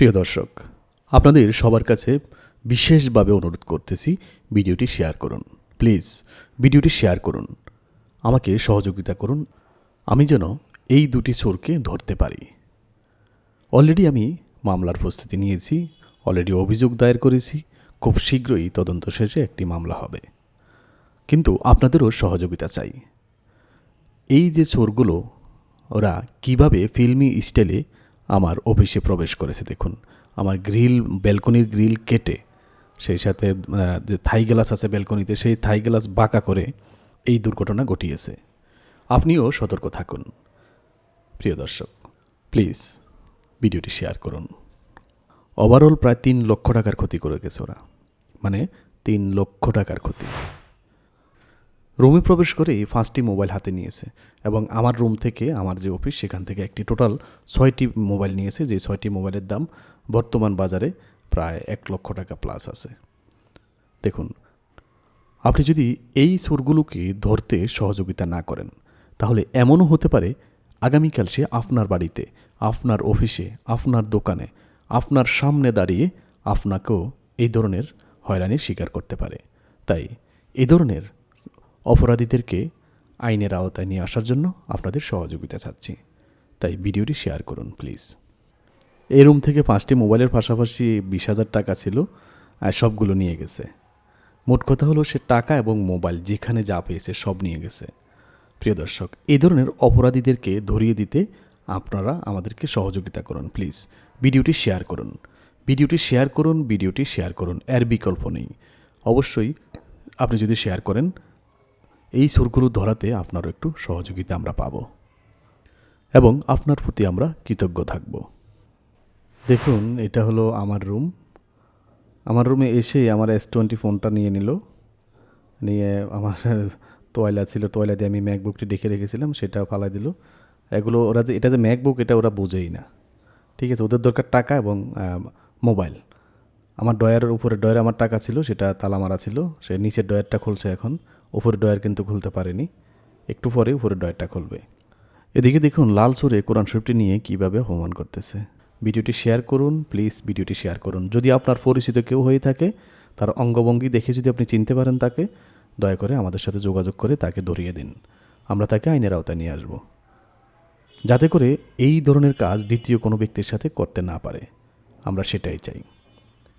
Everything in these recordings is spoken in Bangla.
প্রিয় দর্শক, আপনাদের সবার কাছে বিশেষভাবে অনুরোধ করতেছি ভিডিওটি শেয়ার করুন। প্লিজ ভিডিওটি শেয়ার করুন। আমাকে সহযোগিতা করুন। আমি যেন এই দুটি চোরকে ধরতে পারি। অলরেডি আমি মামলার প্রস্তুতি নিয়েছি অলরেডি অভিযোগ দায়ের করেছি, খুব শীঘ্রই তদন্ত শেষে একটি মামলা হবে। কিন্তু আপনাদেরও সহযোগিতা চাই। এই যে চোরগুলো, ওরা কীভাবে ফিল্মি স্টাইলে আমার অফিসে প্রবেশ করেছে, দেখুন। আমার গ্রিল, ব্যালকনির গ্রিল কেটে, সেই সাথে যে থাই গ্লাস আছে ব্যালকনিতে, সেই থাই গ্লাস বাঁকা করে এই দুর্ঘটনা ঘটিয়েছে। আপনিও সতর্ক থাকুন। প্রিয় দর্শক, প্লিজ ভিডিওটি শেয়ার করুন। ওভারঅল প্রায় তিন লক্ষ টাকার ক্ষতি করে গেছে ওরা। মানে তিন লক্ষ টাকার ক্ষতি। রুমে প্রবেশ করেই পাঁচটি মোবাইল হাতে নিয়েছে এবং আমার রুম থেকে, আমার যে অফিস, সেখান থেকে একটি টোটাল ছয়টি মোবাইল নিয়েছে, যে ছয়টি মোবাইলের দাম বর্তমান বাজারে প্রায় এক লক্ষ টাকা প্লাস আছে। দেখুন, আপনি যদি এই সুরগুলোকে ধরতে সহযোগিতা না করেন, তাহলে এমনও হতে পারে আগামীকাল সে আপনার বাড়িতে, আপনার অফিসে, আপনার দোকানে, আপনার সামনে দাঁড়িয়ে আপনাকেও এই ধরনের হয়রানির শিকার করতে পারে। তাই এই ধরনের অপরাধীদেরকে আইনের আওতায় নিয়ে আসার জন্য আপনাদের সহযোগিতা চাচ্ছি। তাই ভিডিওটি শেয়ার করুন, প্লিজ। এই রুম থেকে পাঁচটি মোবাইলের পাশাপাশি বিশ হাজার টাকা ছিল, আর সবগুলো নিয়ে গেছে। মোট কথা হলো সে টাকা এবং মোবাইল যেখানে যা পেয়েছে সব নিয়ে গেছে। প্রিয় দর্শক এই ধরনের অপরাধীদেরকে ধরিয়ে দিতে আপনারা আমাদেরকে সহযোগিতা করুন, প্লিজ। ভিডিওটি শেয়ার করুন। ভিডিওটি শেয়ার করুন, ভিডিওটি শেয়ার করুন, এর বিকল্প নেই। অবশ্যই আপনি যদি শেয়ার করেন এই সুরগুলো ধরাতে আপনারও একটু সহযোগিতা আমরা পাব। এবং আপনার প্রতি আমরা কৃতজ্ঞ থাকব। দেখুন, এটা হলো আমার রুম। আমার রুমে এসে আমার এস টোয়েন্টি ফোনটা নিয়ে নিল। নিয়ে আমার তোয়লা ছিল তোয়লা দিয়ে আমি ম্যাকবুকটি ডেকে রেখেছিলাম, সেটা ফালাই দিল। এগুলো ওরা যে, এটা যে ম্যাকবুক, এটা ওরা বোঝেই না। ঠিক আছে, ওদের দরকার টাকা এবং মোবাইল। আমার ডয়ারের উপরে ডয়ার আমার টাকা ছিল, সেটা তালা মারা ছিল। সে নিচের ডয়ারটা খুলছে এখন। উপরের ডয়ার কিন্তু খুলতে পারেনি। একটু পরে উপরের ডয়ারটা খুলবে। এদিকে দেখুন, লাল সুরে কোরআন শরীফটি নিয়ে কীভাবে অপমান করতেছে। ভিডিওটি শেয়ার করুন, প্লিজ ভিডিওটি শেয়ার করুন। যদি আপনার পরিচিত কেউ হয়ে থাকে, তার অঙ্গভঙ্গি দেখে যদি আপনি চিনতে পারেন তাকে, দয়া করে আমাদের সাথে যোগাযোগ করে তাকে ধরিয়ে দিন। আমরা তাকে আইনের আওতায় নিয়ে আসব। যাতে করে এই ধরনের কাজ দ্বিতীয় কোনো ব্যক্তির সাথে করতে না পারে। আমরা সেটাই চাই।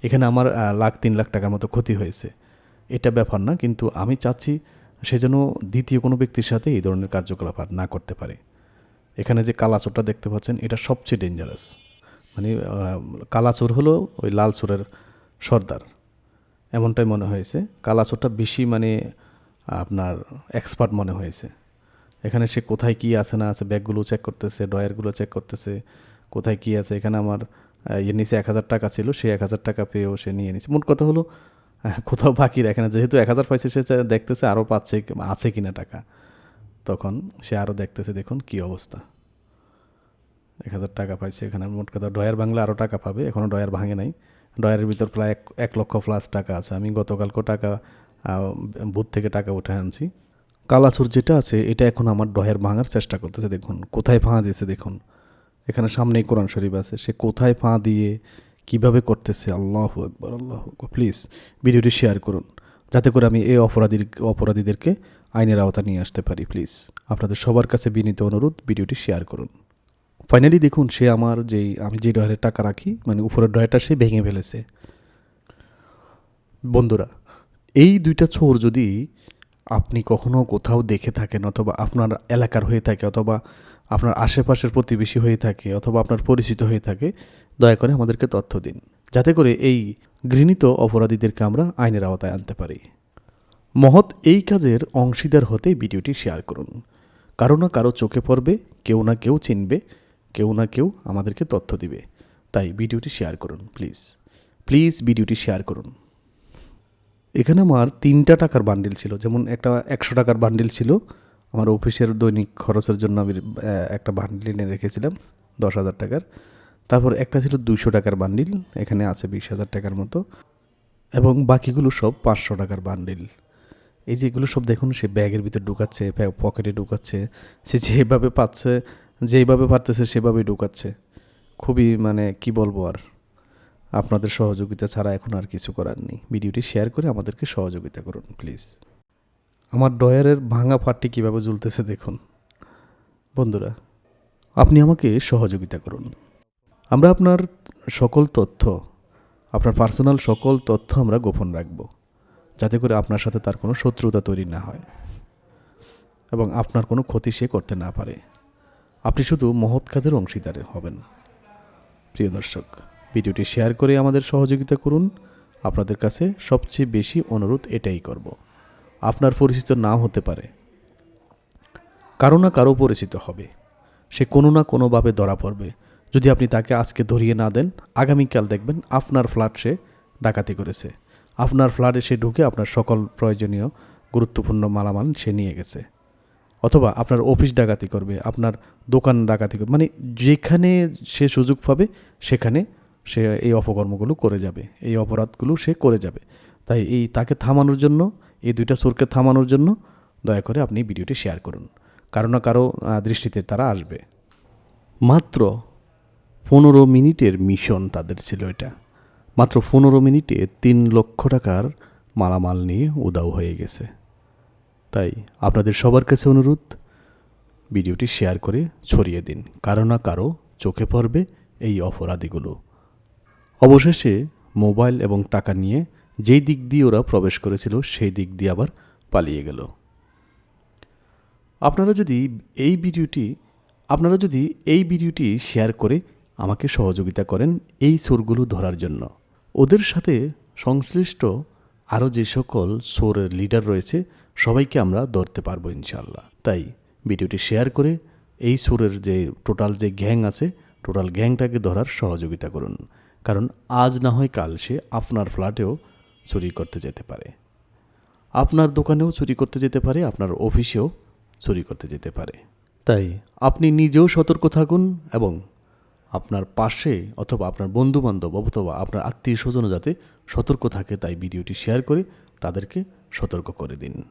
এখানে আমার লাখ তিন লাখ টাকার মতো ক্ষতি হয়েছে। এটা ব্যাপার না, কিন্তু আমি চাচ্ছি সে যেন দ্বিতীয় কোনো ব্যক্তির সাথে এই ধরনের কার্যকলাপ আর না করতে পারে। এখানে যে কালাচোরটা দেখতে পাচ্ছেন, এটা সবচেয়ে ডেঞ্জারাস মানে কালাচোর হলো ওই লাল চোরের সর্দার। এমনটাই মনে হয়েছে। কালাচোরটা বেশি মানে আপনার এক্সপার্ট মনে হয়েছে। এখানে সে কোথায় কী আছে না আছে ব্যাগগুলো চেক করতেছে, ড্রয়ারগুলো চেক করতেছে, কোথায় কী আছে, এখানে আমার ইয়ে নিচে এক হাজার টাকা ছিল সে এক হাজার টাকা পেয়েও সে নিয়ে নিছে মোট কথা হলো কোথাও বাকি রাখে না। যেহেতু এক হাজার পাইছে সে দেখতেছে আরও পাচ্ছে আছে কিনা টাকা। তখন সে আরও দেখতেছে, দেখুন কী অবস্থা। এক হাজার টাকা পাইছে এখানে। মোট কথা ডয়ার ভাঙলে আরও টাকা পাবে। এখনও ডয়ার ভাঙে নাই। ডয়ারের ভিতর প্রায় এক এক লক্ষ প্লাস টাকা আছে। আমি গতকালকেও টাকা বুথ থেকে টাকা উঠে আনছি। কালাচুর যেটা আছে, এটা এখন আমার ডয়ার ভাঙার চেষ্টা করতেছে। দেখুন, কোথায় ফাঁ দিয়েছে দেখুন। এখানে সামনেই কোরআন শরীফ আছে। সে কোথায় ফাঁ দিয়ে কীভাবে করতেছে? আল্লাহ একবার আল্লাহ প্লিজ ভিডিওটি শেয়ার করুন। যাতে করে আমি এই অপরাধীর, অপরাধীদেরকে আইনের আওতা নিয়ে আসতে পারি প্লিজ আপনাদের সবার কাছে বিনীত অনুরোধ, ভিডিওটি শেয়ার করুন। ফাইনালি দেখুন, সে আমার যেই, আমি যে ডয়ারে টাকা রাখি মানে উপরের ডয়ারটা সে ভেঙে ফেলেছে। বন্ধুরা, এই দুইটা চোর যদি আপনি কখনো কোথাও দেখে থাকেন অথবা আপনার এলাকার হয়ে থাকে অথবা আপনার আশেপাশের প্রতিবেশী হয়ে থাকে অথবা আপনার পরিচিত হয়ে থাকে, দয়া করে আমাদেরকে তথ্য দিন। যাতে করে এই ঘৃণিত অপরাধীদেরকে আমরা আইনের আওতায় আনতে পারি। মহৎ এই কাজের অংশীদার হতে ভিডিওটি শেয়ার করুন। কারও না কারও চোখে পড়বে, কেউ না কেউ চিনবে, কেউ না কেউ আমাদেরকে তথ্য দিবে। তাই ভিডিওটি শেয়ার করুন, প্লিজ। প্লিজ ভিডিওটি শেয়ার করুন। এখানে আমার তিনটা টাকার বান্ডিল ছিল। যেমন একটা একশো টাকার বান্ডিল ছিল, আমার অফিসের দৈনিক খরচের জন্য আমি একটা বান্ডিল এনে রেখেছিলাম, দশ হাজার টাকার। তারপর একটা ছিল দুইশো টাকার বান্ডিল এখানে আছে বিশ হাজার টাকার মতো। এবং বাকিগুলো সব পাঁচশো টাকার বান্ডিল এই যে এগুলো সব দেখুন, সে ব্যাগের ভিতরে ঢুকাচ্ছে পকেটে ঢুকাচ্ছে, সে যেভাবে পাচ্ছে যেইভাবে পারতেছে সেভাবেই ঢুকাচ্ছে। খুবই মানে কি বলব আর? আপনাদের সহযোগিতা ছাড়া এখন আর কিছু করার নেই। ভিডিওটি শেয়ার করে আমাদেরকে সহযোগিতা করুন, প্লিজ। আমার ডয়ারের ভাঙা ফাটটি কীভাবে জ্বলতেছে দেখুন। বন্ধুরা, আপনি আমাকে সহযোগিতা করুন। আমরা আপনার সকল তথ্য, আপনার পার্সোনাল সকল তথ্য আমরা গোপন রাখব, যাতে করে আপনার সাথে তার কোনো শত্রুতা তৈরি না হয় এবং আপনার কোনো ক্ষতি সে করতে না পারে। আপনি শুধু মহৎ কাজের অংশীদারে হবেন। প্রিয় দর্শক ভিডিওটি শেয়ার করে আমাদের সহযোগিতা করুন। আপনাদের কাছে সবচেয়ে বেশি অনুরোধ এটাই করব। আপনার পরিচিত নাও হতে পারে। কারও না কারও পরিচিত হবে। সে কোনো না কোনোভাবে ধরা পড়বে। যদি আপনি তাকে আজকে ধরিয়ে না দেন, আগামীকাল দেখবেন আপনার ফ্ল্যাট সে ডাকাতি করেছে। আপনার ফ্ল্যাটে সে ঢুকে আপনার সকল প্রয়োজনীয়, গুরুত্বপূর্ণ মালামাল সে নিয়ে গেছে। অথবা আপনার অফিস ডাকাতি করবে, আপনার দোকান ডাকাতি করবে মানে যেখানে সে সুযোগ পাবে, সেখানে সে এই অপকর্মগুলো করে যাবে, এই অপরাধগুলো সে করে যাবে। তাই এই তাকে থামানোর জন্য, এই দুইটা চোরকে থামানোর জন্য দয়া করে আপনি ভিডিওটি শেয়ার করুন। কারও না কারও দৃষ্টিতে তারা আসবে। মাত্র পনেরো মিনিটের মিশন তাদের ছিল এটা। মাত্র পনেরো মিনিটে তিন লক্ষ টাকার মালামাল নিয়ে উদাও হয়ে গেছে। তাই আপনাদের সবার কাছে অনুরোধ, ভিডিওটি শেয়ার করে ছড়িয়ে দিন। কারও না কারও চোখে পড়বে এই অপরাধীগুলো। অবশেষে মোবাইল এবং টাকা নিয়ে যেই দিক দিয়ে ওরা প্রবেশ করেছিল, সেই দিক দিয়ে আবার পালিয়ে গেল। আপনারা যদি এই ভিডিওটি, আপনারা যদি এই ভিডিওটি শেয়ার করে আমাকে সহযোগিতা করেন এই সোরগুলো ধরার জন্য। ওদের সাথে সংশ্লিষ্ট আরও যে সকল সোরের লিডার রয়েছে, সবাইকে আমরা ধরতে পারব ইনশাল্লাহ তাই ভিডিওটি শেয়ার করে এই সোরের যে টোটাল যে গ্যাং আছে, টোটাল গ্যাংটাকে ধরার সহযোগিতা করুন। কারণ আজ না হয় কাল সে আপনার ফ্ল্যাটেও চুরি করতে যেতে পারে। আপনার দোকানেও চুরি করতে যেতে পারে, আপনার অফিসেও চুরি করতে যেতে পারে। তাই আপনি নিজেও সতর্ক থাকুন এবং আপনার পাশে অথবা আপনার বন্ধু বান্ধব অথবা আপনার আত্মীয় স্বজনও যাতে সতর্ক থাকে, তাই ভিডিওটি শেয়ার করে তাদেরকে সতর্ক করে দিন।